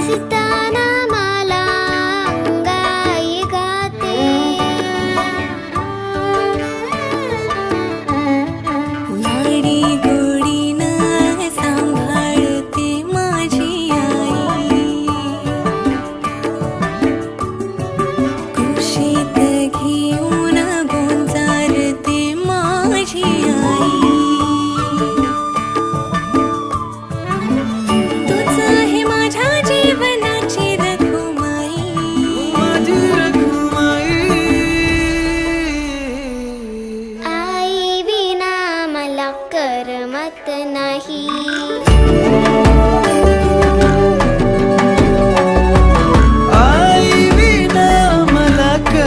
ரசித்தானா मत नाही.